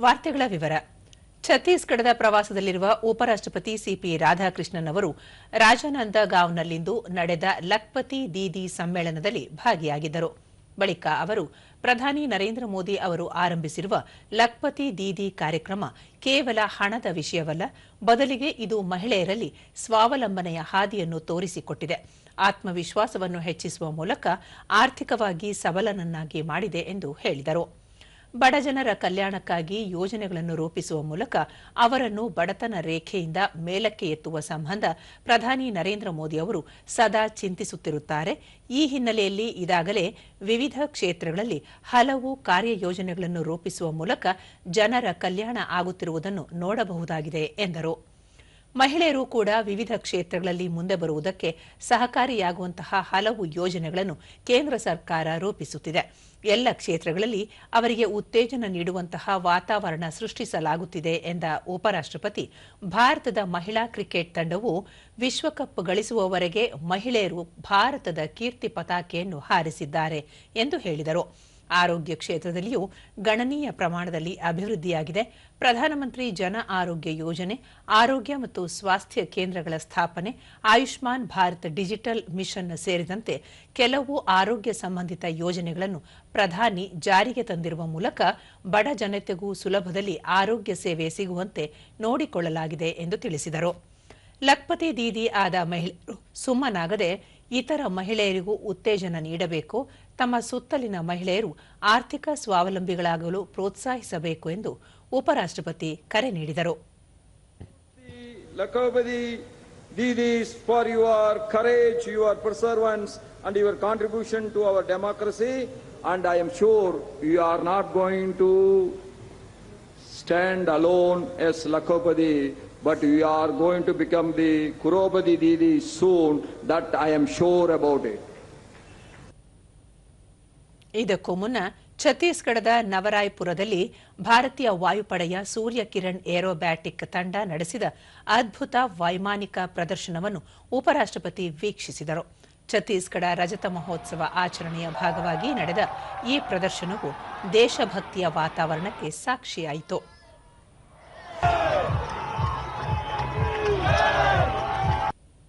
ವಾರ್ತೆಗಳ ವಿವರ. ಛತ್ತೀಸ್ಗಢದ ಪ್ರವಾಸದಲ್ಲಿರುವ ಉಪರಾಷ್ಟಪತಿ ಸಿಪಿ ರಾಧಾಕೃಷ್ಣನ್ ಅವರು ರಾಜಾನಂದಗಾಂವ್ನಲ್ಲಿಂದು ನಡೆದ ಲಖ್ಪತಿ ದೀದಿ ಸಮ್ಮೇಳನದಲ್ಲಿ ಭಾಗಿಯಾಗಿದ್ದರು. ಬಳಿಕ ಅವರು ಪ್ರಧಾನಿ ನರೇಂದ್ರ ಮೋದಿ ಅವರು ಆರಂಭಿಸಿರುವ ಲಖ್ಪತಿ ದೀದಿ ಕಾರ್ಯಕ್ರಮ ಕೇವಲ ಹಣದ ವಿಷಯವಲ್ಲ, ಬದಲಿಗೆ ಇದು ಮಹಿಳೆಯರಲ್ಲಿ ಸ್ವಾವಲಂಬನೆಯ ಹಾದಿಯನ್ನು ತೋರಿಸಿಕೊಟ್ಟಿದೆ. ಆತ್ಮವಿಶ್ವಾಸವನ್ನು ಹೆಚ್ಚಿಸುವ ಮೂಲಕ ಆರ್ಥಿಕವಾಗಿ ಸಬಲನನ್ನಾಗಿ ಮಾಡಿದೆ ಎಂದು ಹೇಳಿದರು. ಬಡಜನರ ಕಲ್ಯಾಣಕ್ಕಾಗಿ ಯೋಜನೆಗಳನ್ನು ರೂಪಿಸುವ ಮೂಲಕ ಅವರನ್ನು ಬಡತನ ರೇಖೆಯಿಂದ ಮೇಲಕ್ಕೆ ಎತ್ತುವ ಸಂಬಂಧ ಪ್ರಧಾನಿ ನರೇಂದ್ರ ಮೋದಿ ಅವರು ಸದಾ ಚಿಂತಿಸುತ್ತಿರುತ್ತಾರೆ. ಈ ಹಿನ್ನೆಲೆಯಲ್ಲಿ ಇದಾಗಲೇ ವಿವಿಧ ಕ್ಷೇತ್ರಗಳಲ್ಲಿ ಹಲವು ಕಾರ್ಯಯೋಜನೆಗಳನ್ನು ರೂಪಿಸುವ ಮೂಲಕ ಜನರ ಕಲ್ಯಾಣ ಆಗುತ್ತಿರುವುದನ್ನು ನೋಡಬಹುದಾಗಿದೆ ಎಂದರು. ಮಹಿಳೆಯರು ಕೂಡ ವಿವಿಧ ಕ್ಷೇತ್ರಗಳಲ್ಲಿ ಮುಂದೆ ಬರುವುದಕ್ಕೆ ಸಹಕಾರಿಯಾಗುವಂತಹ ಹಲವು ಯೋಜನೆಗಳನ್ನು ಕೇಂದ್ರ ಸರ್ಕಾರ ರೂಪಿಸುತ್ತಿದೆ. ಎಲ್ಲ ಕ್ಷೇತ್ರಗಳಲ್ಲಿ ಅವರಿಗೆ ಉತ್ತೇಜನ ನೀಡುವಂತಹ ವಾತಾವರಣ ಸೃಷ್ಟಿಸಲಾಗುತ್ತಿದೆ ಎಂದ ಉಪರಾಷ್ಟಪತಿ ಭಾರತದ ಮಹಿಳಾ ಕ್ರಿಕೆಟ್ ತಂಡವು ವಿಶ್ವಕಪ್ ಗಳಿಸುವವರೆಗೆ ಮಹಿಳೆಯರು ಭಾರತದ ಕೀರ್ತಿ ಪತಾಕೆಯನ್ನು ಹಾರಿಸಿದ್ದಾರೆ ಎಂದು ಹೇಳಿದರು. ಆರೋಗ್ಯ ಕ್ಷೇತ್ರದಲ್ಲಿಯೂ ಗಣನೀಯ ಪ್ರಮಾಣದಲ್ಲಿ ಅಭಿವೃದ್ಧಿಯಾಗಿದೆ. ಪ್ರಧಾನಮಂತ್ರಿ ಜನ ಆರೋಗ್ಯ ಯೋಜನೆ, ಆರೋಗ್ಯ ಮತ್ತು ಸ್ವಾಸ್ಥ್ಯ ಕೇಂದ್ರಗಳ ಸ್ಥಾಪನೆ, ಆಯುಷ್ಮಾನ್ ಭಾರತ್ ಡಿಜಿಟಲ್ ಮಿಷನ್ ಸೇರಿದಂತೆ ಕೆಲವು ಆರೋಗ್ಯ ಸಂಬಂಧಿತ ಯೋಜನೆಗಳನ್ನು ಪ್ರಧಾನಿ ಜಾರಿಗೆ ತಂದಿರುವ ಮೂಲಕ ಬಡ ಜನತೆಗೂ ಸುಲಭದಲ್ಲಿ ಆರೋಗ್ಯ ಸೇವೆ ಸಿಗುವಂತೆ ನೋಡಿಕೊಳ್ಳಲಾಗಿದೆ ಎಂದು ತಿಳಿಸಿದರು. ಲಖ್ಪತಿ ದೀದಿ ಆದ ಮಹಿಳೆಯರು ಸುಮ್ಮನಾಗದೆ ಇತರ ಮಹಿಳೆಯರಿಗೂ ಉತ್ತೇಜನ ನೀಡಬೇಕು, ತಮ್ಮ ಸುತ್ತಲಿನ ಮಹಿಳೆಯರು ಆರ್ಥಿಕ ಸ್ವಾವಲಂಬಿಗಳಾಗಲು ಪ್ರೋತ್ಸಾಹಿಸಬೇಕು ಎಂದು ಉಪರಾಷ್ಟ್ರಪತಿ ಕರೆ ನೀಡಿದರು. ಲಕೋಬದಿ ದೀದೀಸ್ for your courage your perseverance and your contribution to our democracy and I am sure you are not going to stand alone as Lakopadi, but we are going to become the Kuropadi Didi soon that I am sure about it. ಇದಕ್ಕೂ ಮುನ್ನ ಛತ್ತೀಸ್ಗಢದ ನವರಾಯ್ಪುರದಲ್ಲಿ ಭಾರತೀಯ ವಾಯುಪಡೆಯ Surya Kiran aerobatic ತಂಡ ನಡೆಸಿದ ಅದ್ಭುತ ವೈಮಾನಿಕ ಪ್ರದರ್ಶನವನ್ನು ಉಪರಾಷ್ಟಪತಿ ವೀಕ್ಷಿಸಿದರು ಛತ್ತೀಸ್ಗಢ ರಜತ ಮಹೋತ್ಸವ ಆಚರಣೆಯ ಭಾಗವಾಗಿ ನಡೆದ ಈ ಪ್ರದರ್ಶನವು ದೇಶಭಕ್ತಿಯ ವಾತಾವರಣಕ್ಕೆ ಸಾಕ್ಷಿಯಾಯಿತು.